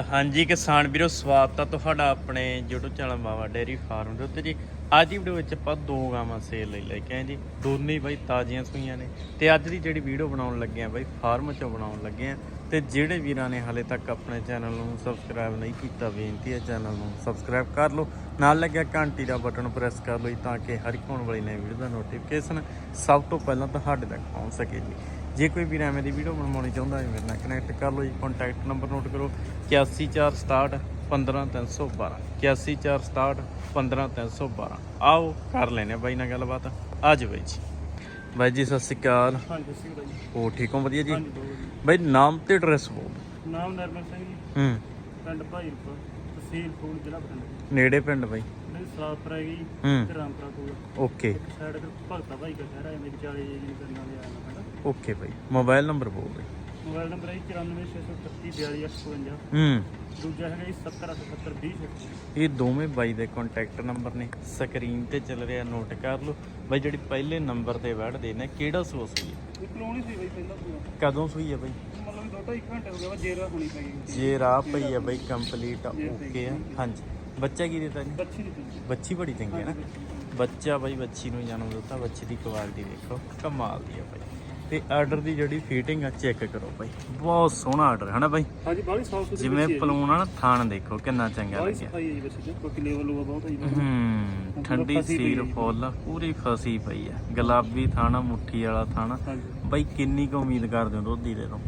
ਹਾਂਜੀ ਕਿਸਾਨ ਵੀਰੋ, ਸਵਾਗਤ ਆ ਤੁਹਾਡਾ ਆਪਣੇ YouTube channel Mawa dairy farm ਦੇ ਉੱਤੇ ਜੀ। ਅੱਜ ਦੀ ਵੀਡੀਓ ਵਿੱਚ ਆਪਾਂ ਦੋ ਗਾਵਾਂ ਸੇਲ ਲਈ ਲੈ ਕੇ ਆਏ ਜੀ। ਦੋਨੇ ਬਾਈ ਤਾਜ਼ੀਆਂ ਸੂਈਆਂ ਨੇ ਤੇ ਅੱਜ ਦੀ ਜਿਹੜੀ ਵੀਡੀਓ ਬਣਾਉਣ ਲੱਗੇ ਆ ਬਾਈ, ਫਾਰਮ ਚੋਂ ਬਣਾਉਣ ਲੱਗੇ ਆ। ਤੇ ਜਿਹੜੇ ਵੀਰਾਂ ਨੇ ਹਾਲੇ ਤੱਕ ਆਪਣੇ ਚੈਨਲ ਨੂੰ ਸਬਸਕ੍ਰਾਈਬ ਨਹੀਂ ਕੀਤਾ, ਬੇਨਤੀ ਹੈ ਚੈਨਲ ਨੂੰ ਸਬਸਕ੍ਰਾਈਬ ਕਰ ਲਓ। ਨਾਲ ਲੱਗਿਆ ਘੰਟੀ ਦਾ ਬਟਨ ਪ੍ਰੈਸ ਕਰ ਲਓ ਜੀ ਤਾਂ ਕਿ ਹਰ ਇੱਕ ਆਉਣ ਵਾਲੀ ਨਵੀਂ ਵੀਡੀਓ ਦਾ ਨੋਟੀਫਿਕੇਸ਼ਨ ਸਭ ਤੋਂ ਪਹਿਲਾਂ ਤੁਹਾਡੇ ਤੱਕ ਪਹੁੰਚ ਸਕੇ ਜੀ। ਜੇ ਕੋਈ ਵੀ ਐਵੇਂ ਦੀ ਵੀਡੀਓ ਬਣਵਾਉਣੀ ਚਾਹੁੰਦਾ ਹੈ ਮੇਰੇ ਨਾਲ ਕਨੈਕਟ ਕਰ ਲਓ ਜੀ ਕੰਟੈਕਟ ਨੰਬਰ ਨੋਟ ਕਰੋ 8146 15312 8146 15312 ਆਓ ਕਰ ਲੈਨੇ ਬਾਈ ਨਾਲ ਗੱਲਬਾਤ। ਅੱਜ ਬਾਈ ਜੀ। ਬਾਈ ਜੀ ਸਤਿ ਸ਼੍ਰੀ ਅਕਾਲ। ਹਾਂਜੀ ਜੀ। ਹੋ ਠੀਕ ਹੋ? ਵਧੀਆ ਜੀ? ਬਾਈ ਨਾਮ ਤੇ ਐਡਰੈਸ ਬੋਲ ਨਾਮ ਨਰਮਲ ਸਿੰਘ ਜੀ। ਹੂੰ। ਪਿੰਡ ਭਾਈਪੁਰ ਤਹਿਸੀਲ ਫੂਲ ਜ਼ਿਲ੍ਹਾ ਬਠਿੰਡਾ। ਨੇੜੇ ਪਿੰਡ ਬਾਈ? ਨਹੀਂ ਹੈਗੀ ਤੇ ਰਾਮਪੁਰਾ ਕੋਲ। ਓਕੇ। ਸਾਈਡ ਤੇ ਭਗਤਾ ਭਾਈ ਦਾ ਸ਼ਹਿਰ ਹੈ ਮੇਰੇ ਵਿਚਾਲੇ ਜੀ ਕਰਨ ਵਾਲੇ ਪਿੰਡ ਓਕੇ ਬਾਈ ਮੋਬਾਈਲ ਨੰਬਰ ਬੋਲ ਬਾਈ ਮੋਬਾਈਲ ਨੰਬਰ ਹੈ 9463342858 ਹੂੰ। ਦੂਜਾ ਹੈਗਾ ਜੀ 707820 ਇਹ ਦੋਵੇਂ ਬਾਈ ਦੇ ਕੰਟੈਕਟ ਨੰਬਰ ਨੇ ਸਕਰੀਨ ਤੇ ਚੱਲ ਰਿਹਾ ਨੋਟ ਕਰ ਲਓ। ਬਾਈ ਜਿਹੜੀ ਪਹਿਲੇ ਨੰਬਰ ਤੇ ਵੜਦੇ ਨੇ ਕਿਹੜਾ ਸੋਸ ਹੈ? ਇਹ ਕਲੋਨੀ ਸੀ ਬਈ ਪਹਿਲਾਂ ਪੂਰਾ ਕਦੋਂ ਸੂਈ ਹੈ ਬਾਈ? ਮਤਲਬ ਦੋ ਢਾਈ ਘੰਟੇ ਹੋ ਗਏ ਵਾ ਜੇਰਾ ਹੋਣੀ ਪਈ ਜੇ ਰਾਹ ਪਈ ਹੈ ਬਾਈ ਕੰਪਲੀਟ ਓਕੇ ਆ। ਹਾਂਜੀ। ਬੱਚਾ ਕੀ ਦਿੱਤਾ ਜੀ? ਬੱਚੀ ਪਈ ਬੱਚੀ ਬੜੀ ਚੰਗੀ ਹੈ ਨਾ। ਬੱਚਾ। ਬਾਈ ਬੱਚੀ ਨੂੰ ਜਨਮ ਦਿੱਤਾ ਬੱਚੀ ਦੀ ਕੁਆਲਿਟੀ ਦੇਖੋ। ਕਮਾਲ ਦੀ ਹੈ ਬਾਈ। ਤੇ ਆਰਡਰ ਦੀ ਜਿਹੜੀ ਫਿਟਿੰਗ ਆ ਚੈੱਕ ਕਰੋ ਬਾਈ। ਬਹੁਤ ਸੋਹਣਾ ਆਰਡਰ ਹੈ ਨਾ ਬਾਈ? ਹਾਂਜੀ ਬਾਹਲੀ ਸਾਫ਼ ਜਿਵੇਂ ਪਲੂਣ ਆ ਨਾ ਥਾਣ ਦੇਖੋ ਕਿੰਨਾ ਚੰਗਾ ਲੱਗਿਆ। ਸਫ਼ਾਈ ਹੈ ਜੀ ਬੱਚੀ ਦੀ ਬਾਕੀ ਲੈਵਲ ਬਹੁਤ ਹੈ ਜੀ। ਹੂੰ ਠੰਡੀ ਸੀਰ। ਫੁੱਲ ਪੂਰੀ ਫਸੀ ਪਈ ਆ ਗੁਲਾਬੀ ਥਾਣਾ ਮੁੱਠੀ ਵਾਲਾ ਥਾਣਾ ਬਾਈ ਕਿੰਨੀ ਕੁ ਉਮੀਦ ਕਰਦੇ ਹੋ ਦੁੱਧ ਦੀ ਦੇ ਤੋਂ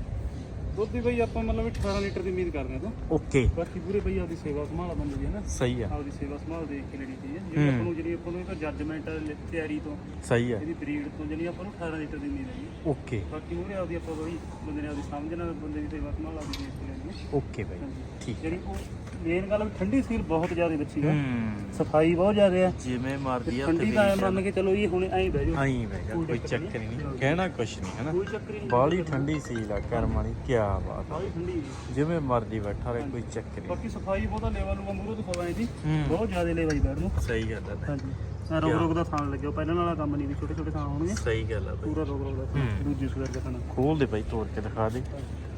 ਦੁੱਧ ਦੀ ਬਈ ਆਪਾਂ ਮਤਲਬ 18 ਲੀਟਰ ਦੀ ਉਮੀਦ ਕਰਦੇ ਹਾਂ ਤਾਂ। ਓਕੇ। ਬਾਕੀ ਪੂਰੇ ਬਈ ਆਪਦੀ ਸੇਵਾ ਸੰਭਾਲ ਬੰਦੇ ਦੀ ਹੈ ਨਾ? ਸਹੀ ਆ। ਆਪਦੀ ਸੇਵਾ ਸੰਭਾਲ ਦੇਖ ਕੇ ਲੈਣੀ ਚਾਹੀਦੀ ਹੈ ਜਿਹੜੀ। ਆਪਾਂ ਨੂੰ ਜਿਹੜੀ ਆਪਾਂ ਨੂੰ ਇੱਕ ਜੱਜਮੈਂਟ ਤਿਆਰੀ ਤੋਂ ਸਹੀ ਆ। ਇਹਦੀ ਬਰੀਡ ਤੋਂ ਜਿਹੜੀ ਆਪਾਂ ਨੂੰ 18 ਲੀਟਰ ਦੀ ਉਮੀਦ ਹੈ ਓਕੇ। ਬਾਕੀ ਮੂਰੇ ਆਪਦੀ ਆਪਾਂ ਬਈ ਬੰਦੇ ਨੇ ਆਪਦੀ ਸਮਝ ਨਾਲ ਬੰਦੇ ਦੀ ਸੇਵਾ ਸੰਭਾਲ ਆਪਦੀ ਦੇਖ ਕੇ ਲੈਣੀ। ਓਕੇ ਬਾਈ ਠੀਕ ਜਿਹੜੀ ਉਹ ਮੇਨ ਗੱਲ ਵੀ ਠੰਡੀ ਸੀਲ ਬਹੁਤ ਜ਼ਿਆਦਾ ਬੱਚੀ ਹੈ। ਹੂੰ। ਸਫ਼ਾਈ ਬਹੁਤ ਜ਼ਿਆਦਾ ਹੈ। ਜਿਵੇਂ ਮਰਦੀ ਆ ਠੰਡੀ ਐਂ ਮੰਨ ਕੇ ਚਲੋ ਇਹ ਹੁਣ ਐਂ ਬਹਿ ਜਾਓ। ਆਈ ਬੈਗਾ ਕੋਈ ਚੱਕਰ ਹੀ ਨਹੀਂ। ਕਹਿਣਾ ਕੁਛ ਨਹੀਂ ਹੈਨਾ ਕੋਈ ਚੱਕਰ ਹੀ ਨਹੀਂ। ਬਾਲੀ ਠੰਡੀ ਸੀ ਲਾ ਕਰਮ ਵਾਲੀ ਕੀ ਬਾਤ ਆ। ਬਾਹਲੀ ਠੰਡੀ ਹੈ। ਜਿਵੇਂ ਮਰਦੀ ਬੈਠਾ ਰਹੇ ਕੋਈ ਚੱਕਰ ਨਹੀਂ ਬਾਕੀ ਸਫ਼ਾਈ ਬਹੁਤਾ ਲੈਵਲ ਨੂੰ ਮੂਰੇ ਤੋਂ ਦੀ ਹੂੰ। ਬਹੁਤ ਜ਼ਿਆਦਾ ਲੈਵਾਈ ਬੈਠ ਨੂੰ। ਸਹੀ ਗੱਲ ਆ ਬਾਈ। ਹਾਂਜੀ। ਆਹ ਰੋਗ ਰੋਗ ਦਾ ਥਾਣ ਲੱਗਿਆ ਪਹਿਲਾਂ ਵਾਲਾ ਕੰਮ ਨਹੀਂ ਵੀ ਛੋਟੇ ਛੋਟੇ ਥਾਣ ਹੋਣਗੇ। ਸਹੀ ਗੱਲ ਆ ਬਾਈ। ਪੂਰਾ ਰੋਗ ਰੋਗ ਦਾ ਹੂੰ। ਦੂਜੀ ਸਵੇਰ ਦਾ ਥਾਣ ਖੋਲ ਦੇ ਬਾਈ ਤੋੜ ਕੇ ਦਿਖਾ ਦੇ।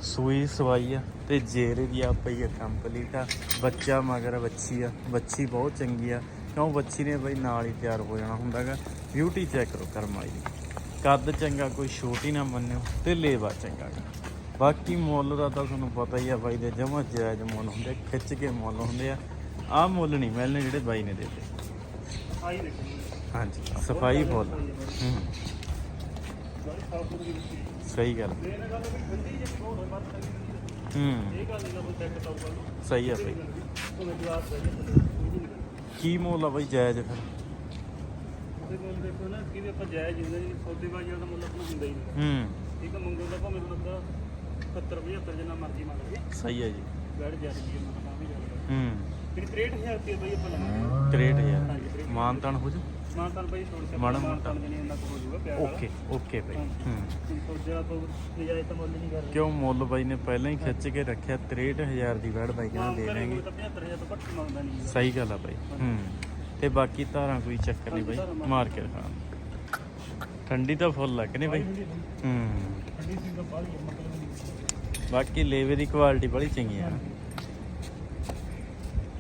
ਸੂਈ ਸਵਾਈ ਆ ਤੇ ਜੇਰੇ ਦੀ ਆ ਪਈ ਆ ਕੰਪਲੀਟ ਆ। ਬੱਚਾ ਮਗਰ ਬੱਚੀ ਆ। ਬੱਚੀ ਬਹੁਤ ਚੰਗੀ ਆ। ਕਿਉਂ ਬੱਚੀ ਨੇ ਬਈ ਨਾਲ ਹੀ ਤਿਆਰ ਹੋ ਜਾਣਾ ਹੁੰਦਾਗਾ। ਬਿਊਟੀ ਚੈੱਕ ਕਰੋ ਕਰਮ ਵਾਲੀ ਦੀ ਕੱਦ ਚੰਗਾ ਕੋਈ ਛੋਟੀ ਨਾ ਮੰਨਿਓ ਤੇ ਲੇਵਾ ਚੰਗਾ ਗਾ। ਬਾਕੀ ਮੁੱਲ ਦਾ ਤਾਂ ਤੁਹਾਨੂੰ ਪਤਾ ਹੀ ਆ ਬਾਈ ਦੇ, ਜਮਾ ਜਾਇਜ਼ ਮੁੱਲ ਹੁੰਦੇ ਖਿੱਚ ਕੇ ਮੁੱਲ ਹੁੰਦੇ ਆ। ਆਹ ਮੁੱਲ ਨਹੀਂ ਮਿਲਣੇ ਜਿਹੜੇ ਬਾਈ ਨੇ ਦਿੱਤੇ। ਆਈ ਦੇਖੋ ਹਾਂਜੀ, ਸਫ਼ਾਈ ਫੁੱਲ ਹੂੰ। ਸਹੀ ਗੱਲ ਹੂੰ। ਸਹੀ ਆ ਦੇ ਕੀ ਮੁੱਲ ਆ ਬਾਈ ਜਾਇਜ਼ ਫਿਰ? ਉਹਦੇ ਕੋਲ ਦੇਖੋ ਨਾ ਕਿਵੇਂ ਆਪਾਂ ਜਾਇਜ਼ ਹੁੰਦਾ ਜੀ ਸੌਦੇਬਾਜ਼ੀ ਦਾ ਮੁੱਲ ਆਪਣਾ ਹੁੰਦਾ ਹੀ ਨਹੀਂ। ਹੂੰ। ਠੀਕ ਹੈ ਮੰਗੋ ਦਾ ਭਾਵੇਂ ਬੰਦਾ 70 75 ਜਿੰਨਾ ਮਰਜ਼ੀ ਮੰਗ ਲਵੇ ਸਹੀ ਹੈ ਜੀ। ਬੈਠ ਜਾ ਰਹੀ ਹੈ ਮੈਂ ਤਾਂ ਵੀ ਜਾ ਹੂੰ ਫਿਰ 63000 ਰੁਪਏ ਬਈ ਆਪਾਂ ਲਵਾਂਗੇ 63000 ਹਾਂਜੀ ਵੀਰੇ। ਮਾਨਤਨ ਹੋ ਜਾ ਮਾਨ ਤਾਂ ਬਈ ਥੋੜੀ ਜਿਹਾ ਮਾੜਾ ਮੋਟਾ। ਇੰਨਾ ਕੁ ਹੋ ਜਾਊਗਾ ਪਿਆਰ ਓਕੇ ਓਕੇ ਬਾਈ ਹੂੰ। ਸੋਚਿਆ ਤੋਂ ਨਜਾਇਜ਼ ਤਾਂ ਮੁੱਲ ਨਹੀਂ ਕਰ ਰਹੇ। ਕਿਉਂ ਮੁੱਲ ਬਾਈ ਨੇ ਪਹਿਲਾਂ ਹੀ ਖਿੱਚ ਕੇ ਰੱਖਿਆ 63000 ਦੀ ਵੜ ਬਾਈ ਕਹਿੰਦਾ ਦੇ ਦੇਣਗੇ। ਤਾਂ 75000 ਤੋਂ ਘੱਟ ਮੰਗਦਾ ਨਹੀਂ ਸਹੀ ਗੱਲ ਆ ਬਾਈ ਹੂੰ। ਤੇ ਬਾਕੀ ਧਾਰਾਂ ਕੋਈ ਚੱਕਰ ਨਹੀਂ ਬਾਈ ਮਾਰ ਕੇ ਦਿਖਾ। ਠੰਡੀ ਤਾਂ ਫੁੱਲ ਲੱਗ ਨਹੀਂ ਬਾਈ ਹੂੰ। ਠੰਡੀ ਸੀ ਤਾਂ ਬਾਹਲੀ ਹੈ, ਮਤਲਬ ਨਹੀਂ ਬਾਕੀ ਲੇਵੇ ਦੀ ਕੁਆਲਿਟੀ ਬੜੀ ਚੰਗੀ ਆ।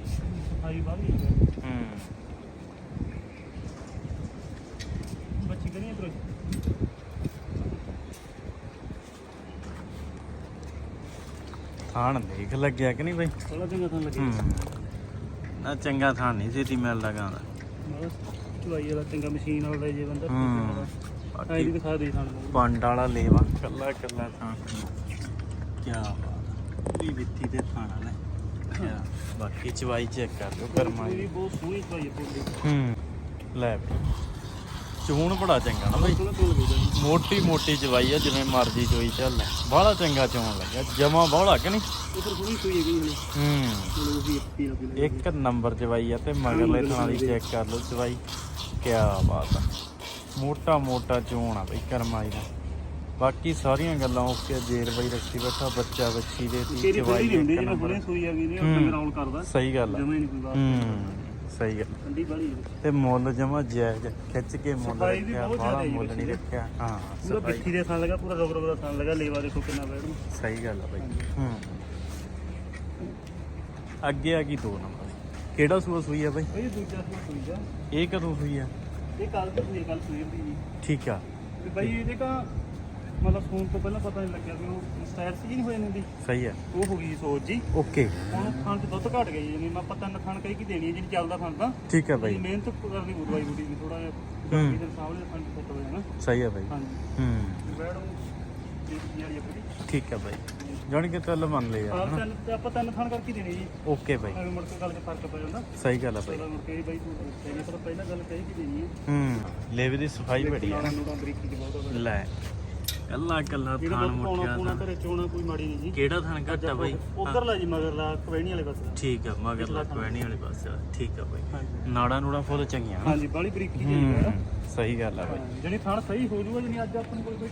ਸਫ਼ਾਈ ਬਾਹਲੀ ਹੈ ਹੂੰ। ਥਾਣ ਦੇਖ ਲੱਗਿਆ ਕਿ ਨਹੀਂ ਬਾਈ? ਥੋੜਾ ਜਿਹਾ ਤਾਂ ਲੱਗੇ ਹੂੰ। ਨਾ ਚੰਗਾ ਥਾਣ ਨਹੀਂ ਛੇਤੀ ਮਿਲਦਾ ਵਾਲਾ ਚੰਗਾ ਮਸ਼ੀਨ ਵਾਲਾ ਜੇ ਬੰਦਾ। ਹੂੰ। ਆਈ ਵੀ ਦਿਖਾ ਦੇ ਸਾਨੂੰ। ਪੰਡ ਵਾਲਾ ਲੇਵਾ ਕੱਲਾ ਕੱਲਾ ਥਾਂ ਕੀ ਬਾਤ। ਪੂਰੀ ਵਿੱਤੀ ਦੇ ਥਾਣਾ ਕਿਆ ਬਾਕੀ ਚਵਾਈ ਚੈੱਕ ਕਰ ਲਿਓ ਕਰਮਾਂ ਇਹ ਦੀ ਬਹੁਤ ਸੋਹਣੀ ਚੁਆਈ ਹੈ ਪੂਰੀ। ਹੂੰ। ਲੈ ਬਈ ਚੂਣ ਬੜਾ ਚੰਗਾ ਨਾ ਬਈ। ਤੋਂ ਮੋਟੀ ਮੋਟੀ ਚਵਾਈ ਆ ਜਿਵੇਂ ਮਰਜ਼ੀ ਚੋਈ ਚੱਲ। ਬਾਹਲਾ ਚੰਗਾ ਚੋਣ ਲੱਗਿਆ। ਜਮਾ ਬਾਹਲਾ ਕਿ ਨਹੀਂ? ਇਹ ਫਿਰ ਸੋਹਣੀ ਸੋਈ ਹੈਗੀ ਹਲੇ ਹੂੰ। ਮਤਲਬ ਉਹ ਵੀ ਪੀਣਾ ਪੀਣਾ ਇੱਕ ਨੰਬਰ ਚਵਾਈ ਆ ਤੇ ਮਗਰਲੇ ਥਾਂ ਦੀ ਚੈੱਕ ਕਰ ਲਓ ਚਵਾਈ ਕੀ ਬਾਤ ਆ। ਮੋਟਾ ਮੋਟਾ ਚੋਣ ਆ ਬਈ ਕਰਮਾਈ ਦਾ। ਬਾਕੀ ਸਾਰੀਆਂ ਗੱਲਾਂ ਓਕੇ ਜੇਰ ਬਈ ਰੱਖੀ ਬੈਠਾ ਬੱਚਾ ਬੱਚੀ ਦੇ ਤੀ। ਹੁਣੇ। ਉਹ ਗਰਾਉਂਡ ਕਰਦਾ। ਸਹੀ ਗੱਲ ਆ। ਜਮਾ ਹੀ ਨਹੀਂ ਕੋਈ ਬਾਤ। ਹੂੰ। ਸਹੀ ਗੱਲ ਠੰਡੀ ਬੜੀ ਤੇ ਮੁੱਲ ਜਮਾ ਜਾਇਜ਼ ਖਿੱਚ ਕੇ ਮੁੱਲ ਸਫ਼ਾਈ ਵੀ ਰੱਖਿਆ ਬਹੁਤ ਬਾਹਲਾ ਜ਼ਿਆਦਾ ਮੁੱਲ ਨਹੀਂ ਜੀ ਰੱਖਿਆ। ਹਾਂ ਪੂਰਾ ਸਫ਼ਾਈ। ਦੇ ਥਾਂ ਲਗਾ ਪੂਰਾ ਰੋਗ ਰੋਗ ਦਾ ਥਾਂ ਲਗਾ ਲੇਵਾ ਦੇਖੋ ਕਿੰਨਾ ਬੈਠ ਸਹੀ ਗੱਲ ਆ ਬਈ। ਹੂੰ। ਅੱਗੇ ਆ ਗਈ 2 ਨੰਬਰ। ਕਿਹੜਾ ਸੂਆ ਸੂਈ ਆ ਬਾਈ? ਬਈ ਇਹ ਦੂਜਾ ਸੂਆ ਸੂਈ ਆ। ਇਹ ਕਦੋਂ ਸੂਈ ਆ? ਇਹ ਕੱਲ ਤੋਂ ਸੂਈ ਕੱਲ ਸਵੇਰ ਦੀ ਜੀ। ਠੀਕ ਆ। ਤੇ ਬਈ ਇਹਦੇ ਕਾ ਮਤਲਬ ਫੋਨ ਤੋਂ ਪਹਿਲਾਂ ਪਤਾ ਨਹੀਂ ਲੱਗਿਆ ਵੀ ਉਹ ਸਟਾਇਰ ਸੀ ਨਹੀਂ ਹੋਏ ਹੁੰਦੀ ਸਹੀ ਆ। ਉਹ ਹੋ ਗਈ ਸੋਚ ਜੀ। ਓਕੇ ਹੁਣ ਖਾਣ ਤੇ ਦੁੱਧ ਘਟ ਗਈ ਜਿਵੇਂ ਮੈਂ ਪਤਾ ਨਾ ਖਾਣ ਕਹੀ ਕੀ ਦੇਣੀ ਹੈ ਜਿਹੜੀ ਚੱਲਦਾ ਖਾਣ ਤਾਂ। ਠੀਕ ਆ ਬਈ ਬਾਈ। ਮਿਹਨਤ ਕਰਨੀ ਬੁਰਵਾਈ ਬੁੜੀ ਵੀ ਥੋੜਾ ਜਿਹਾ ਗਰਮੀ ਦੇ ਸਾਹਮਣੇ ਖਾਣ ਤੇ ਸੈੱਟ ਹੋ ਜਾਣਾ। ਸਹੀ ਆ ਬਾਈ। ਹਾਂਜੀ। ਹੂੰ। ਆਪਣੀ? ਠੀਕ ਆ ਬਾਈ। ਜਾਣੀ ਕਿ ਚੱਲ ਮੰਨ ਲਿਆ ਤਿੰਨ ਤੇ ਆਪਾਂ ਤਿੰਨ ਖਾਣ ਕਰਕੇ ਦੇਣੀ ਜੀ। Okay bye. ਐਵੇਂ ਮੁੜ ਕੇ ਗੱਲ 'ਚ ਫ਼ਰਕ ਪੈ ਜਾਂਦਾ। ਸਹੀ ਗੱਲ ਆ ਬਾਈ। ਚਲੋ ਮੁੜ ਕੇ ਬਈ ਤੂੰ ਪਤਾ ਪਹਿਲਾਂ ਗੱਲ ਕਹੀ ਕਿ ਦੇਣੀ ਹੈ। ਹੂੰ। ਲੇਵੇ ਦੀ ਸਫ਼ਾਈ ਬੜੀ ਦੀ ਆ। ਲੈ। ਕੱਲਾ ਕੱਲਾ ਜਿਹੜਾ ਥਾਣ ਦੁੱਧ ਪਾਉਣਾ ਮੁੱਠਿਆ ਪੂਣਾ ਦਾ। ਘਰੇ ਚੋਣਾ ਕੋਈ ਮਾੜੀ ਨਹੀਂ ਜੀ। ਕਿਹੜਾ ਥਾਣ ਘੱਟ ਬਾਈ? ਉਧਰ ਲਾ ਜੀ ਮਗਰ ਲਾ ਕਵੈਣੀ ਵਾਲੇ ਪਾਸੇ। ਠੀਕ ਆ ਮਗਰ ਲਾ ਕੋਣੀ ਵਾਲੇ ਪਾਸੇ। ਠੀਕ ਆ ਬਾਈ। ਨਾੜਾ ਨੂੜਾ ਫੁੱਲ ਚੰਗੀਆਂ? ਹਾਂਜੀ ਬਾਲੀ ਬਰੀਕੀ ਜੀ ਹੈ ਹੂੰ ਸਹੀ ਗੱਲ ਆ ਬਾਈ। ਜਿਹੜੀ ਥਾਣ ਸਹੀ ਹੋ ਜੂਗਾ ਜਿਹਨੀ ਅੱਜ ਆਪਣੇ ਕੋਲ ਕੋਈ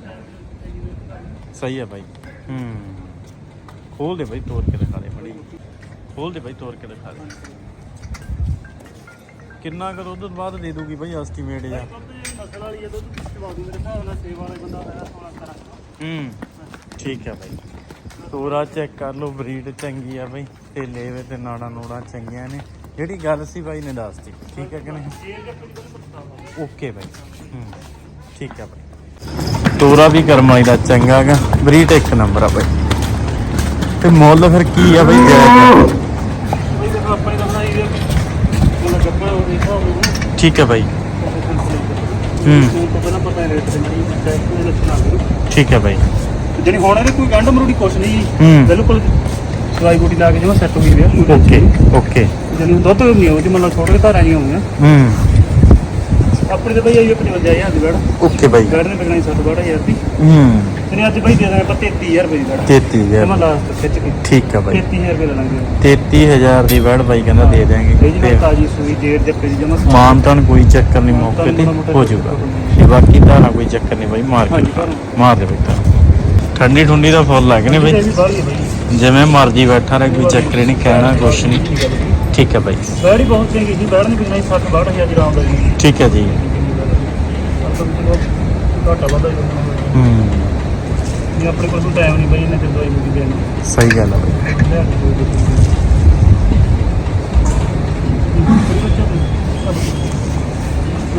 ਸਹੀ ਆ ਬਾਈ। ਹੂੰ। ਖੋਲ ਦੇ ਬਾਈ ਤੋੜ ਕੇ ਦਿਖਾ ਦੇ ਮੜੀ ਖੋਲ ਦੇ ਬਾਈ ਤੋੜ ਕੇ ਦਿਖਾ ਦੇ। ਕਿੰਨਾ ਕੁ ਦੁੱਧ ਬਾਅਦ ਦੇ ਦੂਗੀ ਬਾਈ ਐਸਟੀਮੇਟ ਜਾਂ ਨਸਲ ਵਾਲੀ ਹੈ ਦੁੱਧ ਚਵਾ ਦੂ ਮੇਰੇ ਹਿਸਾਬ ਨਾਲ ਸੇਵਾ ਵਾਲੇ ਬੰਦਾ ਆਇਆ 16 ਤਰ੍ਹਾਂ ਹੂੰ। ਠੀਕ ਆ ਬਾਈ। ਤੋਰਾ ਚੈੱਕ ਕਰ ਲਓ ਬਰੀਡ ਚੰਗੀ ਆ ਬਾਈ। ਤੇ ਲੇਵੇ ਤੇ ਨਾੜਾ ਨੂੜਾ ਚੰਗੀਆਂ ਨੇ। ਜਿਹੜੀ ਗੱਲ ਸੀ ਬਾਈ ਨੇ ਦੱਸਤੀ। ਠੀਕ ਹੈ ਕਿ ਨਹੀਂ? Okay bye. ਹੂੰ। ਠੀਕ ਆ ਬਾਈ। ਤੋਰਾ ਵੀ ਕਰਮਾਈ ਦਾ ਚੰਗਾ ਗਾ। ਬਰੀਡ ਇੱਕ ਨੰਬਰ ਆ ਬਾਈ। ਤੇ ਮੁੱਲ ਫਿਰ ਕੀ ਆ ਬਾਈ? ਠੀਕ ਹੈ ਬਾਈ। ਹੂੰ। ਤੋਂ ਪਹਿਲਾਂ ਪਤਾ ਹੈ ਰੇਟ ਤੇ ਨਹੀਂ ਟੈਕਸ ਦੇ ਲੱਛਣ ਆ ਗਏ ਠੀਕ ਹੈ ਬਾਈ। ਜਿਹੜੀ ਹੁਣ ਇਹਦੇ ਕੋਈ ਗੰਢ ਮਰੂੜੀ ਕੁਛ ਨਹੀਂ। ਹੂੰ। ਬਿਲਕੁਲ ਦਵਾਈ ਬੂਟੀ ਲਾ ਕੇ ਜਮਾ ਸੈੱਟ ਹੋਈ ਰਿਹਾ ਓਕੇ ਓਕੇ। ਜਿਹਨੂੰ ਦੁੱਧ ਨਹੀਂ ਹੋ ਜੀ ਮਤਲਬ ਥੋੜੇ ਧਾਰਾਂ ਨਹੀਂ ਹੋਣਗੀਆਂ ਹੂੰ। ਆਪਣੀ ਤਾਂ ਬਈ ਆਈ 55000 ਦੀ ਬੈੜ ਓਕੇ ਬਾਈ। ਬੈੜ ਨੇ ਵਿਕਣਾ 60000 ਦੀ। ਹੂੰ। ਤੇ ਅੱਜ ਬਈ ਦੇ ਦਾਂਗੇ ਆਪਾਂ 33000 ਰੁਪਏ ਦੀ ਬੈੜ 33000 ਮੈਂ ਲਾਸਟ ਖਿੱਚ ਕੇ। ਠੀਕ ਆ ਬਾਈ। 33000 ਰੁਪਏ ਲੈ ਲਾਂਗੇ 33000 ਦੀ ਵੜ ਬਾਈ ਕਹਿੰਦਾ ਦੇ ਇਹ ਦਿਆਂਗੇ। ਜੀ ਮੈਂ ਤੇ ਤਾਜੀ ਸੂਈ ਡੇਢ ਜੱਪੇ ਦੀ ਜਮਾ ਮਾਨਤਾਨ ਕੋਈ ਚੱਕਰ ਨਹੀਂ ਮੌਕੇ ਤੇ ਹੋ ਜਾਊਗਾ। ਤੇ ਬਾਕੀ ਧਾਰਾ ਕੋਈ ਚੱਕਰ ਨਹੀਂ ਬਾਈ ਮਾਰ ਕੇ। ਮਾਰ ਦੇ ਬੇਟਾ ਠੰਡੀ ਠੁੰਡੀ ਦਾ ਫੁੱਲ ਲੱਗ ਨੇ ਬਾਈ? ਜਿਵੇਂ ਮਰਜ਼ੀ ਬੈਠਾ ਰਹੇ ਕੋਈ ਚੱਕਰ ਨਹੀਂ ਕਹਿਣਾ ਕੁਛ ਨਹੀਂ। ਠੀਕ ਹੈ ਬਾਈ। ਬੈੜ ਬਹੁਤ ਚੰਗੀ ਸੀ ਬੈੜ ਨੇ ਵਿਕਣਾ 60 62000 ਦੀ ਰਾਮ ਲੱਗੀ ਠੀਕ ਹੈ ਜੀ। ਘਾਟਾ ਵਾਧਾ ਹੀ ਹੁੰਦਾ ਹੋਵੇ। ਹੂੰ। ਨਹੀਂ ਆਪਣੇ ਕੋਲ ਕੋਈ ਟਾਈਮ ਨਹੀਂ ਬਈ ਇਹਨੇ ਤੇ ਦਵਾਈ ਮੁੱਕੀ ਦੇਣੀ। ਸਹੀ ਗੱਲ ਹੈ ਬਾਈ। ਲਿਆ ਕੇ ਕੋਈ ਦਿੱਕਤ ਨਹੀਂ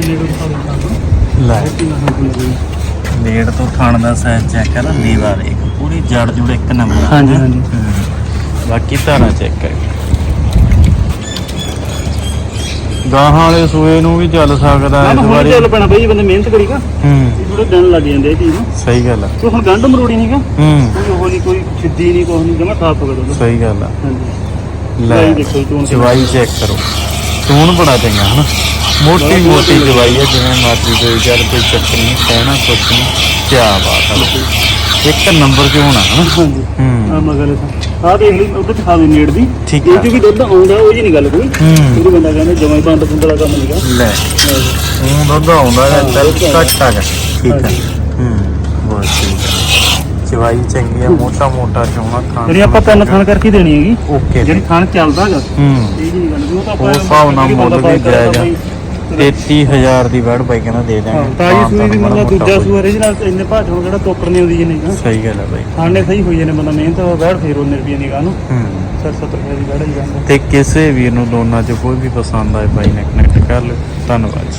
ਨੇੜੇ ਖਾ ਲੈਣਾ ਲੈ। ਕਿੰਨਾ ਤੋਂ ਥਣ ਦਾ ਸਾਈਜ਼ ਚੈੱਕ ਕਰ ਨੀਵਾ ਦੇਖ ਪੂਰੀ ਜੜ ਜੁੜ ਇੱਕ ਨੰਬਰ। ਹਾਂਜੀ, ਹਾਂਜੀ। ਬਾਕੀ ਧਾਰਾ ਚੈੱਕ ਕਰ ਗਾਹਾਂ ਵਾਲੇ ਸੂਏ ਨੂੰ ਵੀ ਚੱਲ ਸਕਦਾ ਇਸ ਹੁਣ ਵਾਰੀ। ਚੱਲ ਪੈਣਾ ਬਈ ਬੰਦੇ ਮਿਹਨਤ ਕਰੀਗਾ ਹੂੰ। ਥੋੜੇ ਦਿਨ ਲੱਗ ਜਾਂਦੇ ਇਹ ਚੀਜ਼ ਨੂੰ। ਸਹੀ ਗੱਲ ਆ। ਤੇ ਹੁਣ ਗੰਢ ਮਰੋੜੀ ਨਹੀਂਗਾ ਹੂੰ। ਕੋਈ ਉਹ ਨਹੀਂ ਕੋਈ ਸਿੱਧੀ ਨਹੀਂ ਕੋਈ ਨਹੀਂ ਜਮਾ ਸਾਫ਼ ਹੋ ਗਿਆ ਸਹੀ ਗੱਲ ਆ। ਹਾਂਜੀ। ਲੈ ਚਵਾਈ ਦੇਖੋ ਜੀ, ਚੋਣ। ਚਵਾਈ ਚੈੱਕ ਕਰੋ। ਚੋਣ ਬੜਾ ਚੰਗਾ ਹਨਾ? ਮੋਟੀ ਮੋਟੀ ਚਵਾਈ ਹੈ ਜਿਵੇਂ ਮਰਜ਼ੀ ਕੋਈ ਚੱਲ ਕੋਈ ਚੱਕਰ ਨਹੀਂ ਕਹਿਣਾ ਕੁਛ ਨਹੀਂ ਕੀ ਬਾਤ ਹੈ ਇੱਕ ਨੰਬਰ ਹੋਣਾ ਹਨਾ? ਹਾਂਜੀ। ਆ ਹੂੰ ਮਗਲ ਆ ਦੇਖ ਲਈ ਉਧਰ ਦਿਖਾ ਦੇ ਨੇੜ ਦੀ। ਠੀਕ ਇਹ ਆ। ਚ ਵੀ ਦੁੱਧ ਆਉਂਦਾ ਉਹ ਜੀ ਨਹੀਂ ਗੱਲ ਕੋਈ। ਹੂੰ। ਉਹਦੇ ਬੰਦਾ ਕਹਿੰਦਾ ਜਮਾਈ ਬੰਦ ਬੰਦਲਾ ਕੰਮ ਨਹੀਂਗਾ ਲੈ। ਉਹ ਦੁੱਧ ਆਉਂਦਾ ਹੈ ਚੱਲ ਘੱਟ ਆ ਗਿਆ। ਠੀਕ ਹੈ ਹੂੰ ਬਹੁਤ ਠੀਕ ਹੈ ਚਵਾਈ ਚੰਗੀ ਆ ਮੋਟਾ ਮੋਟਾ ਚੋਣਾ ਖਾਣ ਜਿਹੜੀ ਆਪਾਂ ਤਿੰਨ ਥਾਣ ਕਰਕੇ ਦੇਣੀ ਹੈਗੀ। ਓਕੇ ਜਿਹੜੀ ਥਾਣ ਚੱਲਦਾ ਹੈਗਾ। ਹੂੰ। ਇਹ ਜੀ ਨਹੀਂ ਗੱਲ ਵੀ ਉਹ ਤਾਂ ਆਪਾਂ ਉਸ ਹਿਸਾਬ ਨਾਲ ਬੰਦਾ ਮੁੱਲ ਵੀ ਜਾਇਜ਼ ਆ। ਬਈ। 33000 ਦੀ ਵੜ ਬਾਈ ਕਹਿੰਦਾ ਦੇ ਦਾਂਗੇ ਤਾਜੀ ਸੂਈ ਦੀ ਮਤਲਬ ਦੂਜਾ। ਸੂਆ ਇਹਦੇ ਨਾਲ ਇੰਨੇ ਭਾਜ ਹੁਣ ਜਿਹੜਾ ਟੋਕਰ ਨਹੀਂ ਆਉਂਦੀ ਜੀ ਨਹੀਂ ਸਹੀ ਗੱਲ ਹੈ ਬਾਈ। ਖਾਣੇ ਸਹੀ ਹੋਈ ਜਾਂਦੇ ਬੰਦਾ ਮਿਹਨਤ ਬੈਠ ਫੇਰ ਉਹਨੇ ਰੁਪਏ ਨਿਗਾਹ ਨੂੰ ਹੂੰ। 70 ਰੁਪਏ ਦੀ ਬੈਠ ਹੀ ਜਾਂਦਾ। ਤੇ ਕਿਸੇ ਵੀਰ ਨੂੰ ਦੋਨਾਂ ਚ ਕੋਈ ਵੀ ਪਸੰਦ ਆਏ ਬਾਈ ਨੇ ਕਨੈਕਟ ਕਰ ਲਿਓ। ਧੰਨਵਾਦ